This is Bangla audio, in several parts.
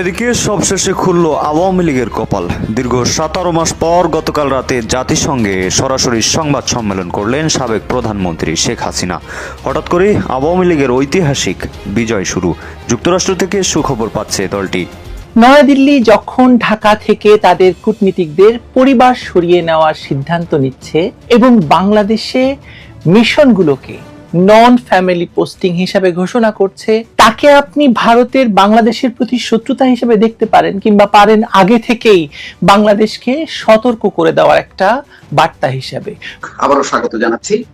এদিকে সবশেষে খুলল আওয়ামী লীগের কপাল। দীর্ঘ সতেরো মাস পর গতকাল রাতে জাতিসংঘে সরাসরি সংবাদ সম্মেলন করলেন সাবেক প্রধানমন্ত্রী শেখ হাসিনা। হঠাৎ করে আওয়ামী লীগের ঐতিহাসিক বিজয় শুরু। যুক্তরাষ্ট্র থেকে সুখবর পাচ্ছে দলটি। নয়াদিল্লি যখন ঢাকা থেকে তাদের কূটনীতিকদের পরিবার সরিয়ে নেওয়ার সিদ্ধান্ত নিচ্ছে এবং বাংলাদেশে মিশনগুলোকে নন ফ্যামিলি পোস্টিং হিসাবে ঘোষণা করছে। তাকে আপনি ভারতের বাংলাদেশের প্রতি শত্রুতা হিসেবে দেখতে পারেন কিংবা পারেন আগে থেকেই বাংলাদেশকে সতর্ক করে দেওয়ার একটা বার্তা হিসাবে। আবারও স্বাগত জানাচ্ছি।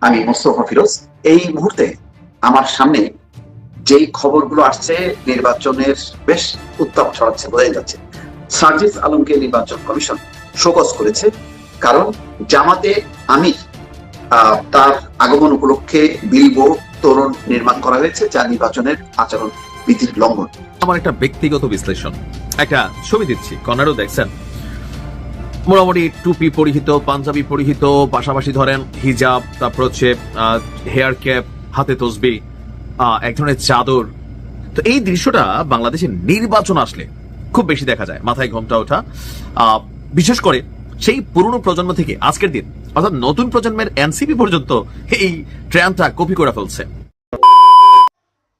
আমি মোস্তফা ফিরোজ। এই মুহূর্তে আমার সামনে যেই খবরগুলো আসছে নির্বাচনের বেশ উত্তাপ ছড়াচ্ছে বোঝাই যাচ্ছে। সার্জিস আলমকে নির্বাচন কমিশন শোকজ করেছে। কারণ জামাতে আমি আহ, তার আগমন উপলক্ষে বিলবো তরুণ নির্মাণ করা হয়েছে, যা নির্বাচনের আচরণ বিধির লঙ্ঘন। আমার একটা ব্যক্তিগত বিশ্লেষণ। একটা ছবি দিচ্ছি কর্নারও দেখছেন? মোটামুটি টুপি পরিহিত, পাঞ্জাবি পরিহিত, পাশাপাশি ধরেন হিজাব, তারপর হচ্ছে হেয়ার ক্যাপ হাতে তসবি এক ধরনের চাদর। তো এই দৃশ্যটা বাংলাদেশের নির্বাচন আসলে খুব বেশি দেখা যায়। মাথায় ঘোমটা ওঠা। বিশেষ করে সেই পুরনো প্রজন্ম থেকে আজকের দিন অর্থাৎ নতুন প্রজন্মের এনসিপি পর্যন্ত এই ট্রেনটা কপি করে ফেলছে।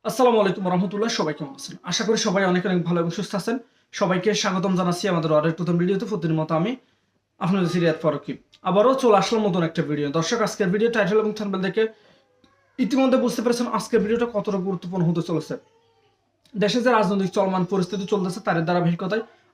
আসসালামু আলাইকুম রহমতুল্লাহ, সবাই কেমন আছেন? আশা করি সবাই অনেক অনেক ভালো এবং সুস্থ আছেন। সবাইকে স্বাগতম জানাচ্ছি আমাদের আরেক প্রথম ভিডিওতে। প্রতিদিন মতো আমি আপনাদের সিরিয়াত ফারুকি। আবারও চলে আসলাম নতুন একটা ভিডিও। দর্শক, আজকের ভিডিও টাইটেল এবং থাম্বনেল দেখে ইতিমধ্যে বুঝতে পেরেছেন আজকের ভিডিওটা কতটা গুরুত্বপূর্ণ হতে চলেছে। দেশে যে রাজনৈতিক চলমান পরিস্থিতি চলতেছে তার ধারাবাহিকতায়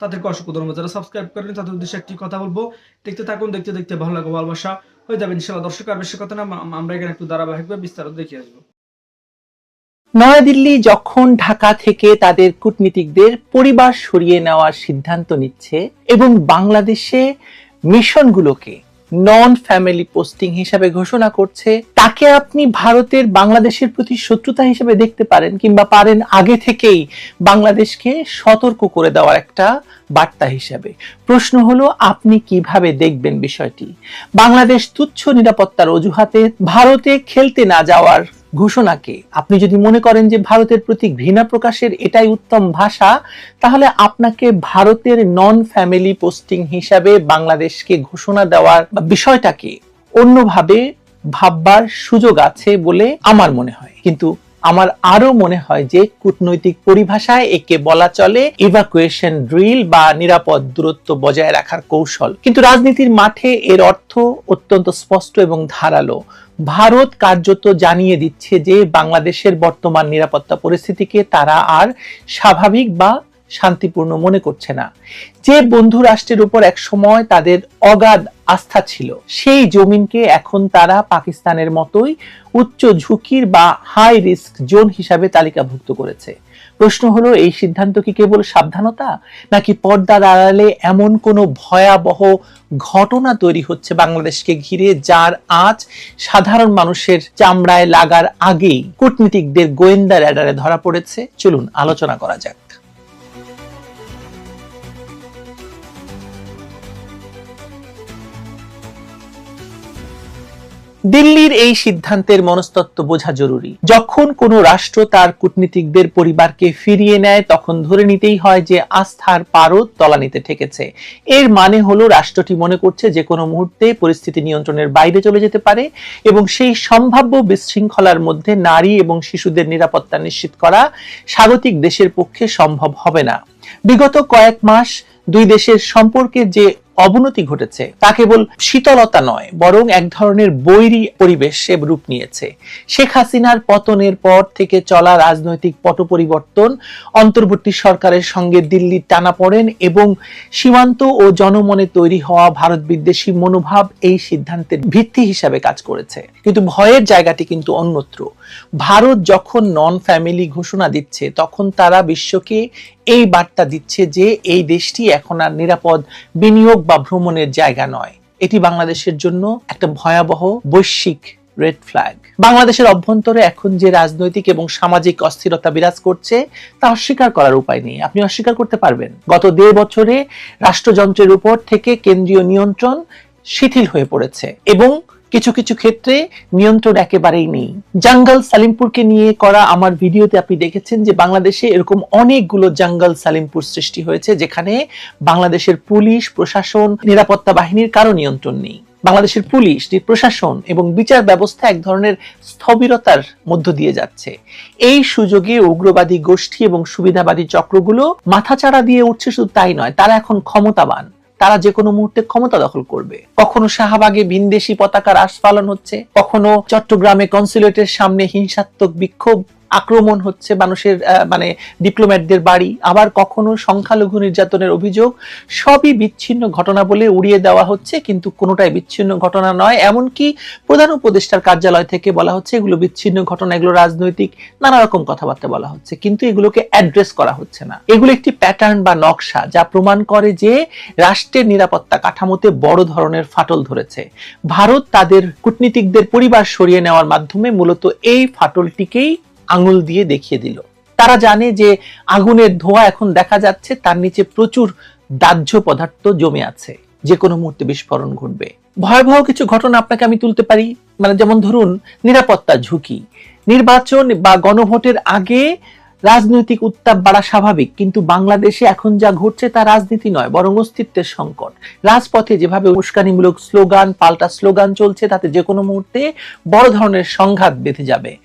তাদেরকে অসংখ্য ধন্যবাদ। যারা সাবস্ক্রাইব করেন তাদের উদ্দেশ্যে একটি কথা বলব। দেখতে থাকুন, দেখতে দেখতে ভালো লাগবে ভালোবাসা। হয়ে যাবে ইনশাল্লাহ দর্শক, আর বেশি কথা না আমরা এখানে একটু ধারাবাহিকভাবে বিস্তারিত দেখে আসব। নয়াদিল্লি যখন ঢাকা থেকে তাদের কূটনীতিকদের পরিবার সরিয়ে নেওয়ার সিদ্ধান্ত নিচ্ছে এবং বাংলাদেশে মিশনগুলোকে নন ফ্যামিলি পোস্টিং হিসাবে ঘোষণা করছে। তাকে আপনি ভারতের বাংলাদেশের প্রতি শত্রুতা হিসেবে দেখতে পারেন কিংবা পারেন আগে থেকেই বাংলাদেশকে সতর্ক করে দেওয়ার একটা বার্তা হিসাবে। প্রশ্ন হলো, আপনি কীভাবে দেখবেন বিষয়টি? বাংলাদেশ তুচ্ছ নিরাপত্তার অজুহাতে ভারতে খেলতে না যাওয়ার ঘোষণাকে আপনি যদি মনে করেন যে ভারতের প্রতি ঘৃণা প্রকাশের এটাই উত্তম ভাষা, তাহলে আপনাকে ভারতের নন ফ্যামিলি পোস্টিং হিসাবে বাংলাদেশকে ঘোষণা দেওয়ার বিষয়টাকে অন্যভাবে ভাববার সুযোগ আছে বলে আমার মনে হয়। কিন্তু আমার আরও মনে হয় যে কূটনৈতিক পরিভাষায় একে বলা চলে ইভাকুয়েশন ড্রিল বা নিরাপদ দূরত্ব বজায় রাখার কৌশল। কিন্তু রাজনীতির মাঠে এর অর্থ অত্যন্ত স্পষ্ট এবং ধারালো। ভারত কার্যত জানিয়ে দিচ্ছে যে বাংলাদেশের বর্তমান নিরাপত্তা পরিস্থিতিকে তারা আর স্বাভাবিক বা শান্তিপূর্ণ মনে করছে না। যে বন্ধু রাষ্ট্রের উপর এক সময় তাদের অগাধ আস্থা ছিল, সেই জমিনকে এখন তারা পাকিস্তানের মতোই উচ্চ ঝুঁকির বা হাই রিস্ক জোন হিসাবে তালিকাভুক্ত করেছে। প্রশ্ন হলো, এই সিদ্ধান্ত কি কেবল সাবধানতা, নাকি পর্দার আড়ালে এমন কোনো ভয়াবহ ঘটনা তৈরি হচ্ছে বাংলাদেশকে ঘিরে, যার আঁচ সাধারণ মানুষের চামড়ায় লাগার আগেই কূটনীতিকদের গোয়েন্দা র্যাডারে ধরা পড়েছে? চলুন, আলোচনা করা যাক। দিল্লির এই সিদ্ধান্তের মনস্তত্ত্ব বোঝা জরুরি। যখন কোনো রাষ্ট্র তার কূটনীতিকদের পরিবারকে ফিরিয়ে নেয়, তখন ধরে নিতেই হয় যে আস্থার পারদ তলানিতে ঠেকেছে। এর মানে হলো রাষ্ট্রটি মনে করছে যে কোনো মুহূর্তে পরিস্থিতি নিয়ন্ত্রণের বাইরে চলে যেতে পারে এবং সেই সম্ভাব্য বিশৃঙ্খলার মধ্যে নারী এবং শিশুদের নিরাপত্তা নিশ্চিত করা স্বাগতিক দেশের পক্ষে সম্ভব হবে না। বিগত কয়েক মাস দুই দেশের সম্পর্কে যে অবনতি ঘটেছে। তা কেবল শীতলতা নয়, বরং এক ধরনের বৈরী পরিবেশে রূপ নিয়েছে। শেখ হাসিনার পতনের পর থেকে চলা রাজনৈতিক পট পরিবর্তন অন্তর্বর্তী সরকারের সঙ্গে দিল্লির টানাপড়েন এবং সীমান্ত ও জনমনে তৈরি হওয়া ভারত বিদ্বেষী মনোভাব এই সিদ্ধান্তের ভিত্তি হিসাবে কাজ করেছে। কিন্তু ভয়ের জায়গাটি কিন্তু অন্যত্র। ভারত যখন নন ফ্যামিলি ঘোষণা দিচ্ছে, তখন তারা বিশ্বকে এই বার্তা দিচ্ছে যে এই দেশটি এখন আর নিরাপদ বিনিয়োগ বা ভ্রমণের জায়গা নয়। এটি বাংলাদেশের জন্য একটা ভয়াবহ বৈশ্বিক রেড ফ্ল্যাগ বাংলাদেশের অভ্যন্তরে এখন যে রাজনৈতিক এবং সামাজিক অস্থিরতা বিরাজ করছে, তা অস্বীকার করার উপায় নেই। আপনি অস্বীকার করতে পারবেন। গত দেড় বছরে রাষ্ট্রযন্ত্রের উপর থেকে কেন্দ্রীয় নিয়ন্ত্রণ শিথিল হয়ে পড়েছে এবং কিছু কিছু ক্ষেত্রে নিয়ন্ত্রণ একেবারেই নেই। জাঙ্গল সালিমপুরকে নিয়ে করা আমার ভিডিওতে আপনি দেখেছেন যে বাংলাদেশে এরকম অনেকগুলো জাঙ্গল সালিমপুর সৃষ্টি হয়েছে, যেখানে বাংলাদেশের পুলিশ, প্রশাসন, নিরাপত্তা বাহিনীর কারও নিয়ন্ত্রণ নেই। বাংলাদেশের পুলিশ, প্রশাসন এবং বিচার ব্যবস্থা এক ধরনের স্থবিরতার মধ্য দিয়ে যাচ্ছে। এই সুযোগে উগ্রবাদী গোষ্ঠী এবং সুবিধাবাদী চক্রগুলো মাথাচাড়া দিয়ে উঠছে শুধু তাই নয়, তারা এখন ক্ষমতাবান। তারা যে কোনো মুহূর্তে ক্ষমতা দখল করবে। কখনো শাহবাগে ভিনদেশি পতাকার আস্ফালন হচ্ছে, কখনো চট্টগ্রামে কনসুলেটের সামনে হিংসাত্মক বিক্ষোভ আক্রমণ হচ্ছে মানুষের মানে ডিপ্লোম্যাটদের বাড়ি, আবার কখনো সংখ্যালঘু নির্যাতনের অভিযোগ, সবই বিচ্ছিন্ন ঘটনা বলে উড়িয়ে দেওয়া হচ্ছে, কিন্তু কোনোটাই বিচ্ছিন্ন ঘটনা নয়। এমনকি প্রধান উপদেষ্টার কার্যালয় থেকে বলা হচ্ছে এগুলো বিচ্ছিন্ন ঘটনা, এগুলো রাজনৈতিক নানা রকম কথাবার্তা বলা হচ্ছে, কিন্তু এগুলোকে অ্যাড্রেস করা হচ্ছে না। এগুলো একটি প্যাটার্ন বা নকশা, যা প্রমাণ করে যে রাষ্ট্রের নিরাপত্তা কাঠামোতে বড় ধরনের ফাটল ধরেছে। ভারত তাদের কূটনীতিকদের পরিবার সরিয়ে নেওয়ার মাধ্যমে মূলত এই ফাটলটিকেই আঙুল দিয়ে দেখিয়ে দিল। তারা জানে যে আগুনের ধোঁয়া এখন দেখা যাচ্ছে, তার নিচে প্রচুর দাহ্য পদার্থ জমে আছে। যে কোনো মুহূর্তে বিস্ফোরণ ঘটবে। ভয়াবহ কিছু ঘটনা আপনাকে আমি তুলতে পারি। মানে যেমন ধরুন, নিরাপত্তা ঝুঁকি। নির্বাচন বা গণভোটের আগে রাজনৈতিক উত্তাপ বাড়া স্বাভাবিক, কিন্তু বাংলাদেশে এখন যা ঘটছে তা রাজনীতি নয়, বরং অস্তিত্বের সংকট। রাজপথে যেভাবে উস্কানিমূলক স্লোগান, পাল্টা স্লোগান চলছে, তাতে যে কোনো মুহূর্তে বড় ধরনের সংঘাত বেঁধে যাবে।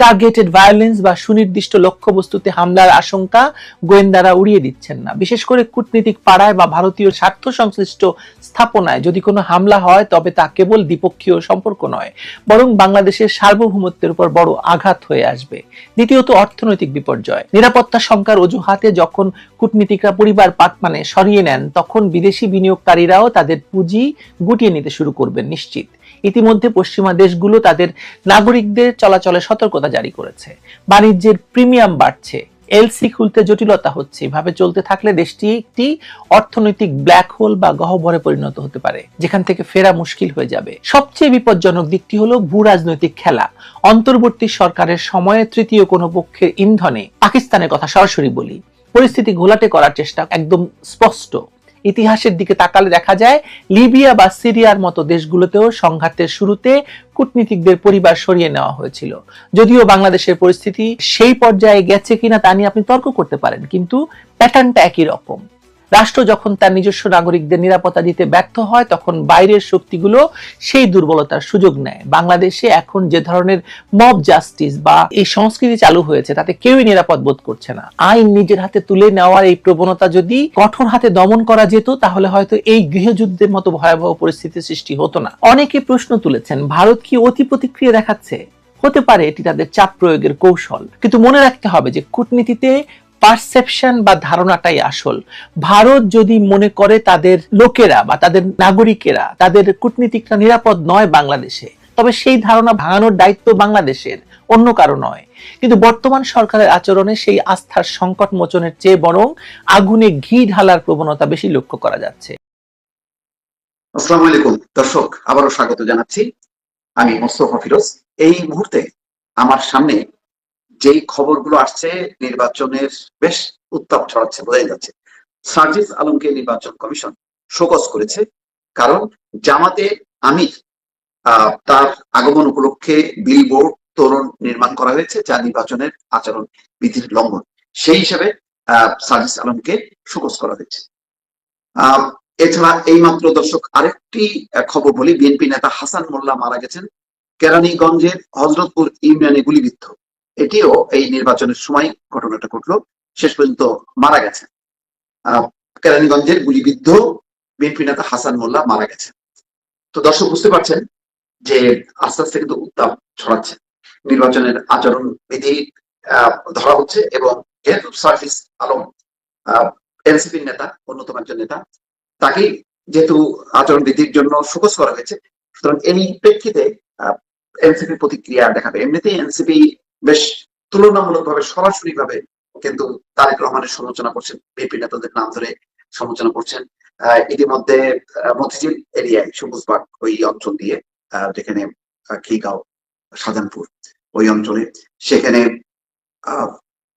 টার্গেটেড ভায়োলেন্স বা সুনির্দিষ্ট লক্ষ্যবস্তুতে হামলার আশঙ্কা গোয়েন্দারা উড়িয়ে দিচ্ছেন না। বিশেষ করে কূটনীতিক পাড়ায় বা ভারতীয় স্বার্থ সংশ্লিষ্ট স্থাপনায় যদি কোনো হামলা হয়, তবে তা কেবল দ্বিপক্ষীয় সম্পর্ক নয়, বরং বাংলাদেশের সার্বভৌমত্বের উপর বড় আঘাত হয়ে আসবে। দ্বিতীয়ত, অর্থনৈতিক বিপর্যয়। নিরাপত্তা শঙ্কার অজুহাতে যখন কূটনীতিকরা পরিবার পাট মানে সরিয়ে নেন, তখন বিদেশি বিনিয়োগকারীরাও তাদের পুঁজি গুটিয়ে নিতে শুরু করবেন নিশ্চিত। ইতিমধ্যে পশ্চিমা দেশগুলো তাদের নাগরিকদের চলাচলে সতর্কতা জারি করেছে। বাণিজ্যের প্রিমিয়াম বাড়ছে। এলসি খুলতে জটিলতা হচ্ছে। এভাবে চলতে থাকলে দেশটি একটি অর্থনৈতিক ব্ল্যাক হোল বা গহ্বরে পরিণত হতে পারে, যেখান থেকে ফেরা মুশকিল হয়ে যাবে। সবচেয়ে বিপজ্জনক দিকটি হলো ভূ রাজনৈতিক খেলা। অন্তর্বর্তী সরকারের সময়ে তৃতীয় কোনো পক্ষের ইন্ধনে পাকিস্তানের কথা সরাসরি বলি। পরিস্থিতি ঘোলাটে করার চেষ্টা একদম স্পষ্ট। ইতিহাসের দিকে তাকালে দেখা যায় লিবিয়া বা সিরিয়ার মতো দেশগুলোতেও সংঘাতের শুরুতে কূটনীতিকদের পরিবার সরিয়ে নেওয়া হয়েছিল। যদিও বাংলাদেশের পরিস্থিতি সেই পর্যায়ে গেছে কিনা তা নিয়ে আপনি তর্ক করতে পারেন, কিন্তু প্যাটার্নটা একই রকম। রাষ্ট্র যখন তার নিজস্ব নাগরিকদের নিরাপত্তা দিতে ব্যর্থ হয়, তখন বাইরের শক্তিগুলো সেই দুর্বলতার সুযোগ নেয়। বাংলাদেশে এখন যে ধরনের মব জাস্টিস বা এই সংস্কৃতি চালু হয়েছে, তাতে কেউই নিরাপদ বোধ করছে না। আইন নিজের হাতে তুলে নেওয়ার এই প্রবণতা যদি কঠোর হাতে দমন করা যেত, তাহলে হয়তো এই গৃহযুদ্ধের মতো ভয়াবহ পরিস্থিতির সৃষ্টি হতো না। অনেকে প্রশ্ন তুলেছেন, ভারত কি অতি প্রতিক্রিয়া দেখাচ্ছে? হতে পারে এটি তাদের চাপ প্রয়োগের কৌশল। কিন্তু মনে রাখতে হবে যে, কূটনীতিতে পারসেপশন বা ধারণাটাই আসল। ভারত যদি মনে করে তাদের লোকেরা বা তাদের নাগরিকেরা, তাদের কূটনীতিকরা নিরাপদ নয় বাংলাদেশে, তবে সেই ধারণা ভাঙানোর দায়িত্ব বাংলাদেশের, অন্য কারও নয়। কিন্তু বর্তমান সরকারের আচরণে সেই আস্থার সংকট মোচনের চেয়ে বরং আগুনে ঘি ঢালার প্রবণতা বেশি লক্ষ্য করা যাচ্ছে। আসসালামু আলাইকুম। দর্শক, আবারও স্বাগত জানাচ্ছি। আমি মোস্তফা ফিরোজ। এই মুহূর্তে আমার সামনে যেই খবরগুলো আসছে নির্বাচনের বেশ উত্তাপ ছড়াচ্ছে, বোঝাই যাচ্ছে। সার্জিস আলমকে নির্বাচন কমিশন শোকজ করেছে, কারণ জামাতে আমির তার আগমন উপলক্ষে বিলবোর্ড তোরণ নির্মাণ করা হয়েছে, যা নির্বাচনের আচরণ বিধির লঙ্ঘন। সেই হিসেবে সার্জিস আলমকে শোকজ করা হয়েছে। এছাড়া এই মাত্র দর্শক আরেকটি খবর বলি, বিএনপি নেতা হাসান মোল্লা মারা গেছেন কেরানীগঞ্জের হজরতপুর ইউনিয়নে গুলিবিদ্ধ। এটিও এই নির্বাচনের সময় ঘটনাটা ঘটলো। শেষ পর্যন্ত মারা গেছে। কেরানীগঞ্জের গুলিবিদ্ধ বিএনপি নেতা হাসান মোল্লা মারা গেছে। তো দর্শক বুঝতে পারছেন যে আস্তে আস্তে কিন্তু উত্তাপ ছড়াচ্ছে। নির্বাচনের আচরণ বিধি ধরা হচ্ছে এবং যেহেতু সার্ভিস আলম এনসিপির নেতা, অন্যতম একজন নেতা, তাকেই যেহেতু আচরণ বিধির জন্য শোকজ করা হয়েছে, সুতরাং এই প্রেক্ষিতে এনসিপি প্রতিক্রিয়া দেখাবে। এমনিতেই এনসিপি বেশ তুলনামূলকভাবে সরাসরি ভাবে কিন্তু তারেক রহমানের সমালোচনা করছেন বিএনপি নেতাদের নাম ধরে সমালোচনা করছেন। ইতিমধ্যে মতিঝিল এরিয়ায় সবুজবাগ ওই অঞ্চল দিয়ে যেখানে খিগাঁও শাহজাহানপুর ওই অঞ্চলে। সেখানে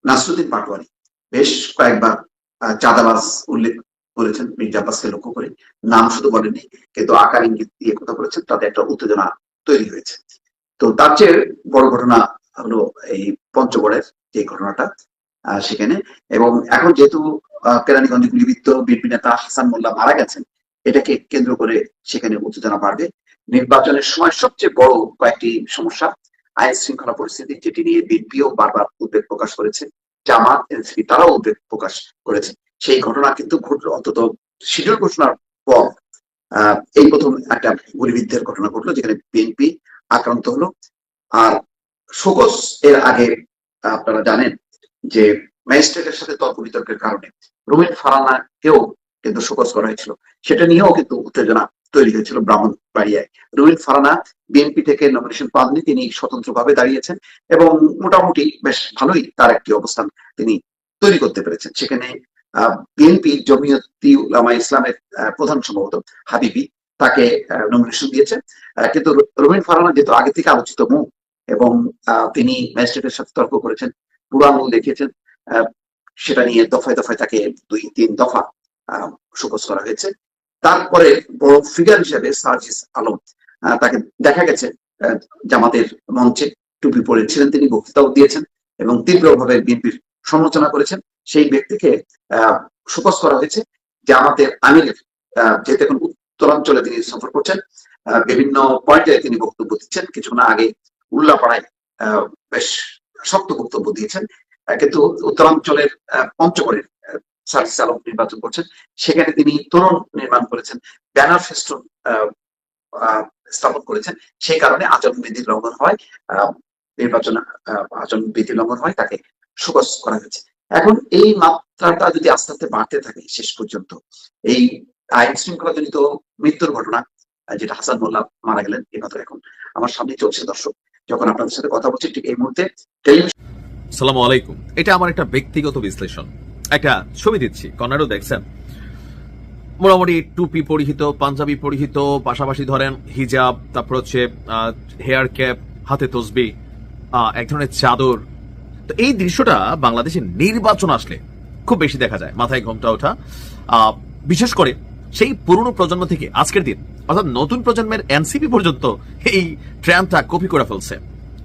নাসরুদ্দিন পাটোয়ারি বেশ কয়েকবার আহ, চাঁদাবাজ উল্লেখ করেছেন মির্জা লক্ষ্য করে। নাম শুধু বলেননি কিন্তু আকার ইঙ্গিত দিয়ে কথা বলেছেন তাতে একটা উত্তেজনা তৈরি হয়েছে। তো তার চেয়ে বড় ঘটনা হলো এই পঞ্চগড়ের যে ঘটনাটা সেখানে। এবং এখন যেহেতু কেরানীগঞ্জে গুলিবিদ্ধ বিএনপি নেতা হাসান মোল্লা মারা গেছেন, এটাকে কেন্দ্র করে সেখানে উত্তেজনা বাড়বে। নির্বাচনের সময় সবচেয়ে বড় কয়েকটি সমস্যা, আইন শৃঙ্খলা পরিস্থিতি, যেটি নিয়ে বিএনপিও বারবার উদ্বেগ প্রকাশ করেছে, জামাত, এনসিপি তারাও উদ্বেগ প্রকাশ করেছে। সেই ঘটনা কিন্তু ঘটলো অন্তত শিডিউল ঘোষণার পর এই প্রথম একটা গুলিবিদ্ধের ঘটনা ঘটলো, যেখানে বিএনপি আক্রান্ত হলো। আর শোকস এর আগে আপনারা জানেন যে ম্যাজিস্ট্রেটের সাথে তর্ক বিতর্কের কারণে রুমিন ফারানাকেও কিন্তু শোকস করা হয়েছিল। সেটা নিয়েও কিন্তু উত্তেজনা তৈরি হয়েছিল ব্রাহ্মণবাড়িয়ায়। রুমিন ফারানা বিএনপি থেকে নমিনেশন পাননি তিনি স্বতন্ত্রভাবে দাঁড়িয়েছেন এবং মোটামুটি বেশ ভালোই তার একটি অবস্থান তিনি তৈরি করতে পেরেছেন। সেখানে বিএনপি জমিয়তি উলামা ইসলামের প্রধান সম্ভবত হাবিবি তাকে নমিনেশন দিয়েছেন আহ, কিন্তু রবিন ফারানা যেহেতু আগে থেকে আলোচিত মুখ এবং তিনি ম্যাজিস্ট্রেটের সাথে তর্ক করেছেন বুড়ো আঙুল দেখিয়েছেন সেটা নিয়ে দফায় দফায় তাকে দুই, তিন দফা শোকজ করা হয়েছে। তারপরে বড় ফিগার হিসেবে সার্জিস আলম তাকে দেখা গেছে জামাতের মঞ্চে টুপি পরেছিলেন তিনি, বক্তৃতাও দিয়েছেন এবং তীব্রভাবে বিএনপির সমালোচনা করেছেন। সেই ব্যক্তিকে শোকজ করা হয়েছে, জামাতের আমিরের যেহেতু এখন উত্তরাঞ্চলে তিনি সফর করছেন বিভিন্ন পয়েন্টে তিনি বক্তব্য দিচ্ছেন, কিছুক্ষণ আগে উল্লাপাড়ায় আহ, বেশ শক্ত বক্তব্য দিয়েছেন। কিন্তু উত্তরাঞ্চলের পঞ্চগড়ের সার্জিস আলম নির্বাচন করছেন। সেখানে তিনি তরুণ নির্মাণ করেছেন ব্যানার আহ, স্থাপন করেছেন। সেই কারণে আচরণ বিধি লঙ্ঘন হয় নির্বাচন আহ, আচরণ বিধি লঙ্ঘন হয় তাকে শোকজ করা হয়েছে। এখন এই মাত্রাটা যদি আস্তে আস্তে বাড়তে থাকে শেষ পর্যন্ত এই আইন শৃঙ্খলা জনিত মৃত্যুর ঘটনা যেটা হাসান মোল্লা মারা গেলেন এই কথা এখন আমার সামনে চলছে দর্শক। যখন আপনাদের সাথে কথা বলছি, ঠিক এই মুহূর্তে সালামু আলাইকুম। এটা আমার একটা ব্যক্তিগত বিশ্লেষণ। একটা ছবি দিচ্ছি কর্নারও দেখছেন? মোটামুটি টুপি পরিহিত, পাঞ্জাবি পরিহিত, পাশাপাশি ধরেন হিজাব, তারপর হচ্ছে হেয়ার ক্যাপ হাতে তসবি এক ধরনের চাদর। তো এই দৃশ্যটা বাংলাদেশে নির্বাচন আসলে খুব বেশি দেখা যায়। মাথায় ঘোমটা ওঠা। বিশেষ করে সেই পুরনো প্রজন্ম থেকে আজকের দিন, অর্থাৎ নতুন প্রজন্মের এনসিপি পর্যন্ত এই ট্রেনটা কপি করে ফেলছে।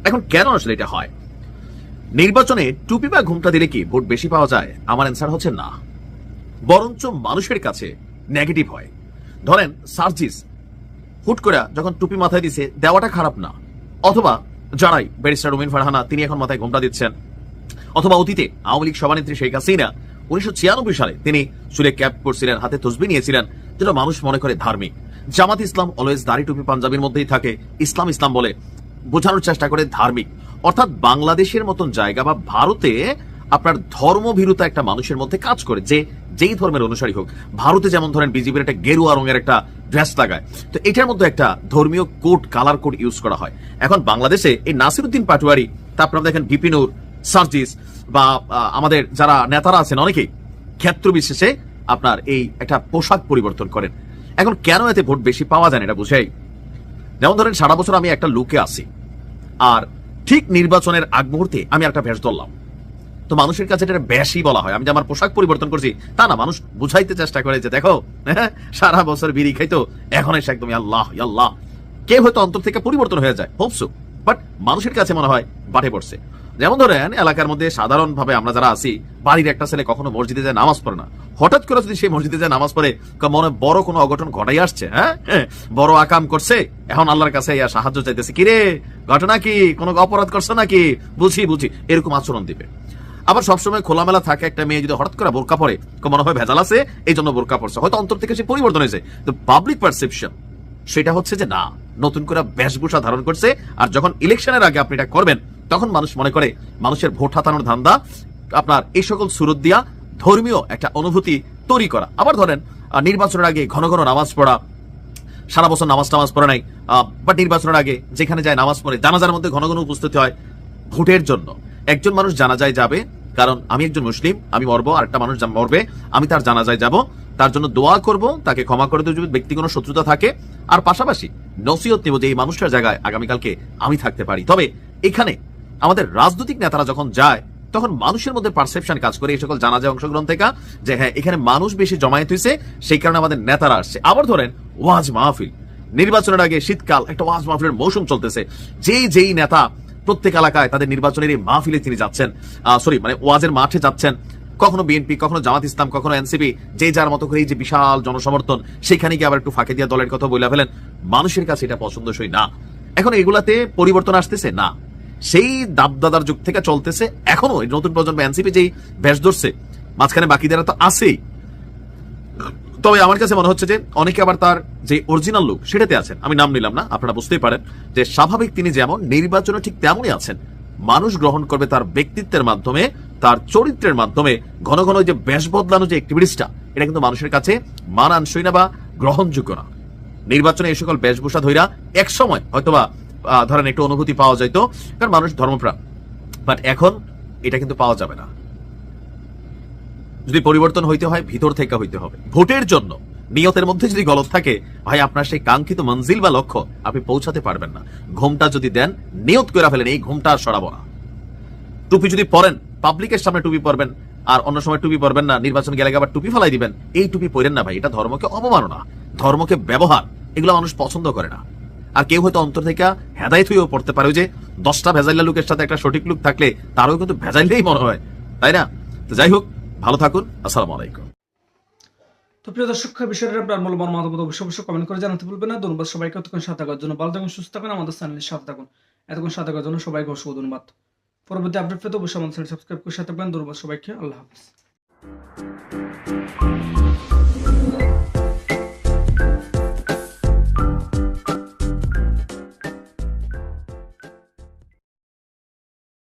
এখন কেন আসলে এটা হয়? নির্বাচনে টুপি বা ঘুমটা দিলে কি ভোট বেশি পাওয়া যায়? আমার অ্যান্সার হচ্ছে না। বরঞ্চ মানুষের কাছে নেগেটিভ হয়। ধরেন সার্জিস হুট করে যখন টুপি মাথায় দিছে, দেওয়াটা খারাপ না। অথবা যারাই ব্যারিস্টার রুমিন ফারহানা, তিনি এখন মাথায় ঘোমটা দিচ্ছেন। অথবা অতীতে আওয়ামী লীগ সভানেত্রী শেখ হাসিনা উনিশশো ছিয়ানব্বই সালে তিনি চুলে ক্যাপ পরছিলেন হাতে তসবি নিয়েছিলেন, যেটা মানুষ মনে করে ধার্মিক। জামাত ইসলাম অলওয়েজ দাড়ি টুপি পাঞ্জাবির মধ্যেই থাকে, ইসলাম ইসলাম বলে বোঝানোর চেষ্টা করে ধার্মিক। অর্থাৎ বাংলাদেশের মতন জায়গা বা ভারতে আপনার ধর্মভীরুতা একটা মানুষের মধ্যে কাজ করে, যে যেই ধর্মের অনুসারী হোক। ভারতে যেমন ধরেন বিজেপির একটা গেরুয়া রঙের একটা ড্রেস লাগায়, তো এটার মধ্যে একটা ধর্মীয় কোড কালার কোড ইউজ করা হয়। এখন বাংলাদেশে এই নাসিরুদ্দিন পাটোয়ারি তারপর দেখেন বিপিনুর সার্জিস বা আমাদের যারা নেতারা আছেন অনেকেই ক্ষেত্র বিশেষে আপনার এই একটা পোশাক পরিবর্তন করেন। এখন কেন এতে ভোট বেশি পাওয়া যায় না এটা বুঝাই? যেমন ধরেন সারা বছর আমি একটা লুকে আসি আর ঠিক নির্বাচনের আগ মুহূর্তে আমি একটা ভেষ ধরলাম। তো মানুষের কাছে এটা বেশি বলা হয়। আমি যে আমার পোশাক পরিবর্তন করছি তা না মানুষ বুঝাইতে চেষ্টা করে যে দেখো হ্যাঁ, সারা বছর বিড়ি খাইতো এখন এসে একদম আল্লাহ আল্লাহ কে হয়তো অন্তর থেকে পরিবর্তন হয়ে যায় হোপসো। বাট মানুষের কাছে মনে হয় বাটে পড়ছে। যেমন ধরেন এলাকার মধ্যে সাধারণ ভাবে আমরা যারা আছি বাড়ির একটা ছেলে কখনো মসজিদে যায় নামাজ পড়ে না। হঠাৎ করে যদি সেই মসজিদে যায় নামাজ পড়ে মনে বড় কোনো অঘটন ঘটাই আসছে হ্যাঁ? হ্যাঁ, বড় আকাম করছে। এখন আল্লাহর কাছে ইয়া সাহায্য চাইতেছে কিরে ঘটনা কি? কোনো অপরাধ করছে নাকি? বুঝি বুঝি এরকম আচরণ দিবে। আবার সবসময় খোলামেলা থাকে একটা মেয়ে যদি হঠাৎ করে বোরকা পরে মনে হয় ভেজাল আছে এই জন্য বোরকা পড়ছে হয়তো অন্তর থেকে সে পরিবর্তন হয়েছে। তো পাবলিক পারসেপশন সেটা হচ্ছে যে না নতুন করে বেশভূষা ধারণ করছে আর যখন ইলেকশনের আগে আপনি এটা করবেন তখন মানুষ মনে করে, মানুষের ভোট হাতানোর ধান্দা, আপনার এই সকল সুরত দিয়া ধর্মীয় একটা অনুভূতি তৈরি করা। আবার ধরেন নির্বাচনের আগে ঘন ঘন নামাজ পড়া, সারা বছর নামাজ টামাজ পড়ে নাই বা নির্বাচনের আগে যেখানে যায় নামাজ পড়ে, জানাজার মধ্যে ঘন ঘন উপস্থিত হয় ভোটের জন্য। একজন মানুষ জানাজায় যাবে, কারণ আমি একজন মুসলিম, আমি মরবো আর একটা মানুষ মরবে, আমি তার জানাজায় যাব, তার জন্য দোয়া করব, তাকে ক্ষমা করে দেবো ব্যক্তি কোনো শত্রুতা থাকে। আর পাশাপাশি নসিহত নেব যে এই মানুষটার জায়গায় আগামীকালকে আমি থাকতে পারি। তবে এখানে আমাদের রাজনৈতিক নেতারা যখন যায়, তখন মানুষের মধ্যে পারসেপশন কাজ করে এই সকল জানাজায় অংশগ্রহণ থেকে যে হ্যাঁ এখানে মানুষ বেশি জমায়েত হয়েছে সেই কারণে আমাদের নেতারা আসছে। আবার ধরেন, ওয়াজ মাহফিল। নির্বাচনের আগে শীতকাল, একটা ওয়াজ মাহফিলের মৌসুম চলতেছে। যেই যেই নেতা প্রত্যেক এলাকায় তাদের নির্বাচনের এই মাহফিলে তিনি যাচ্ছেন সরি মানে ওয়াজের মাঠে যাচ্ছেন। কখনো বিএনপি, কখনো জামাত ইসলাম, কখনো এনসিপি যে যার মতো করে এই যে বিশাল জনসমর্থন, সেখানে গিয়ে আবার একটু ফাঁকে দিয়া দলের কথা বলে ফেলেন। মানুষের কাছে এটা পছন্দসই না। এখন এগুলাতে পরিবর্তন আসতেছে? না। সেই দাবদাদার যুগ থেকে চলতেছে এখনও। নতুন প্রজন্ম এনসিপি যেই বেশ ধরছে, মাঝখানে বাকিদেরা তো আছেই। তবে আমার কাছে মনে হচ্ছে যে অনেকে আবার তার যে অরিজিনাল লুক সেটাতে আছেন। আমি নাম নিলাম না, আপনারা বুঝতেই পারেন যে স্বাভাবিক তিনি যেমন, নির্বাচনে ঠিক তেমনই আছেন। মানুষ গ্রহণ করবে তার ব্যক্তিত্বের মাধ্যমে, তার চরিত্রের মাধ্যমে। ঘন ঘন যে বেশ বদলানো যে অ্যাক্টিভিটিসটা এটা কিন্তু মানুষের কাছে মানানসই না বা গ্রহণযোগ্য না। নির্বাচনে এই সকল বেশভূষা ধইরা এক সময় হয়তোবা ধরেন একটু অনুভূতি পাওয়া যাইত, কারণ মানুষ ধর্মপ্রাণ। বাট এখন এটা কিন্তু পাওয়া যাবে না। যদি পরিবর্তন হইতে হয়, ভিতর থেকে হইতে হবে। ভোটের জন্য নিয়তের মধ্যে যদি গলত থাকে, ভাই, আপনার সেই কাঙ্ক্ষিত মঞ্জিল বা লক্ষ্য আপনি পৌঁছাতে পারবেন না। ঘুমটা যদি দেন, নিয়ত করে ফেলেন, এই ঘুমটা আর সরাবো না। টুপি যদি পরেন, পাবলিকের সামনে টুপি পরবেন, আর অন্য সময় টুপি পরবেন না, নির্বাচন গেলে আবার টুপি ফেলাই দিবেন, এই টুপি পরেন না, ভাই, এটা ধর্মকে অবমাননা ধর্মকে ব্যবহার, এগুলো মানুষ পছন্দ করে না। আর কেউ হয়তো অন্তর থেকে হেদায়ত হয়েও পড়তে পারে যে দশটা ভেজাইলা লোকের সাথে একটা সঠিক লোক থাকলে তারও কিন্তু ভেজাইলেই মনে হয়। তাই না? তো যাই হোক, ভালো থাকুন, আসসালামু আলাইকুম। তো প্রিয় দর্শক বিষয়টা আপনার মূল্যবান মতামত অবশ্যই অবশ্যই কমেন্ট করে জানাতে ভুলবেন না। ধন্যবাদ সবাইকে। এতক্ষণ সাথে থাকার জন্য ভালো থাকুন, সুস্থ থাকুন, আমাদের চ্যানেলের সাথে থাকুন। এতক্ষণ সাথে থাকার জন্য সবাইকে অসংখ্য ধন্যবাদ। পরবর্তী আপডেট পেতে অবশ্যই আমাদের চ্যানেল সাবস্ক্রাইব করে সাথে থাকবেন। ধন্যবাদ সবাইকে। আল্লাহ হাফিজ।